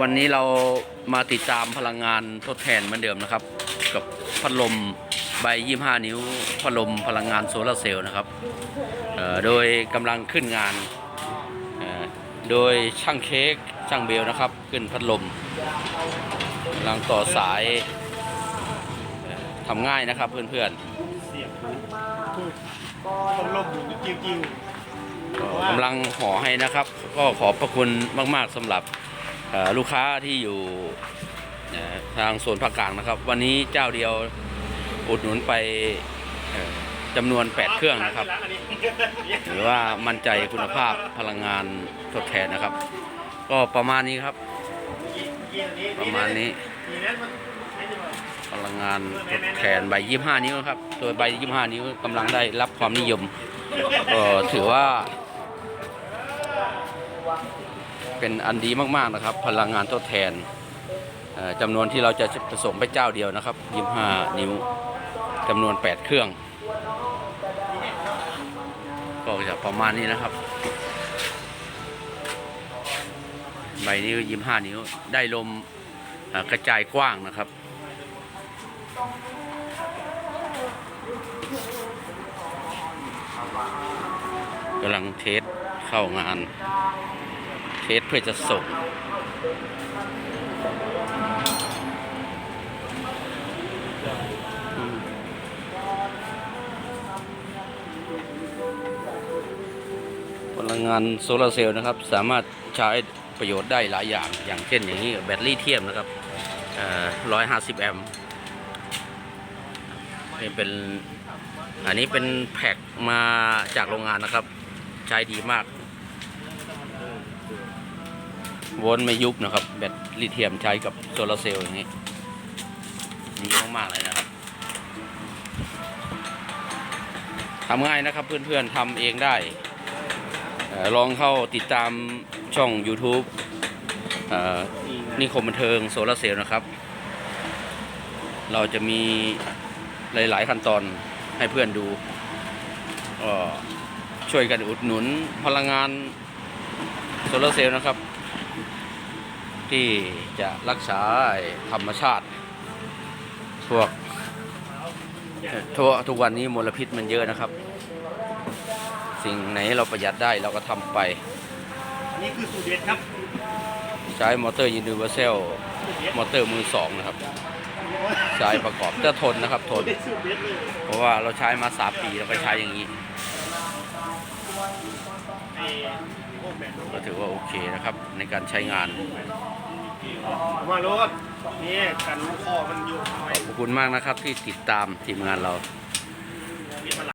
วันนี้เรามาติดตามพลังงานทดแทนเหมือนเดิมนะครับ กับพัดลมใบ 25 นิ้วพัดลมพลังงานโซลาร์เซลล์นะครับโดยกำลังขึ้นงาน โดยช่างเค้กช่างเบลนะครับ ขึ้นพัดลมกำลังต่อสายทำง่ายนะครับเพื่อนเสียบลมอยู่กิ้วกิ้วๆกำลังห่อให้นะครับ ก็ขอบพระคุณมาก ๆสำหรับ ลูกค้าที่อยู่ทางโซนภาคกลางนะครับ วันนี้เจ้าเดียวอุดหนุนไปจำนวน 8 เครื่องนะครับ หรือว่ามั่นใจคุณภาพพลังงานทดแทนนะครับ ก็ประมาณนี้ครับ ประมาณนี้ พลังงานทดแทนใบ25นิ้วครับโดยใบ25นิ้วกำลังได้รับความนิยมก็ถือว่า เป็นอันดีมากๆนะครับ พลังงานทดแทนจำนวนที่เราจะผสมไปเจ้าเดียวนะครับ 25 นิ้วจำนวน 8 เครื่อง ก็จะประมาณนี้นะครับ ใบนิ้วยิ้มห้านิ้ว ได้ลมกระจายกว้างนะครับกำลังเทสเข้างาน เทสเพื่อจะส่งพลังงานโซลาร์เซลล์นะครับ สามารถใช้ประโยชน์ได้หลายอย่าง อย่างเช่นอย่างนี้แบตเตอรี่เทียมนะครับร้อยห้าสิบแอมป์นี่เป็นอันนี้เป็นแพ็กมาจากโรงงานนะครับ ใช้ดีมาก โวลต์ไม่ยุบนะครับ แบตลิเทียมใช้กับโซลาร์เซลล์อย่างนี้ดีมากๆเลยนะครับทำง่ายนะครับเพื่อนๆทำเองได้ลองเข้าติดตามช่อง YouTube อ่อนิคมบันเทิงโซลาร์เซลล์นะครับ เราจะมีหลาย ๆ ขั้นตอนให้เพื่อนดูช่วยกันอุดหนุนพลังงานโซลาร์เซลล์นะครับ ที่จะรักษาธรรมชาติพวกเอ่อทั่วทุกวันนี้มลพิษมันเยอะนะครับ สิ่งไหนเราประหยัดได้เราก็ทำไป นี่คือสูตรเด็ดครับ ใช้มอเตอร์ยูนิเวอร์แซลสูตรเด็ดมอเตอร์มือสองนะครับ ใช้ประกอบจะทนนะครับทนสูตรเด็ดเลยเพราะว่าเราใช้มาสามปีเราก็ใช้อย่างนี้ไอ้โอ้แบตก็ถือว่าโอเคนะครับในการใช้งาน มาโรดนี่กันคอมันอยู่ขอบคุณมากนะครับที่ติดตามทีมงานเรา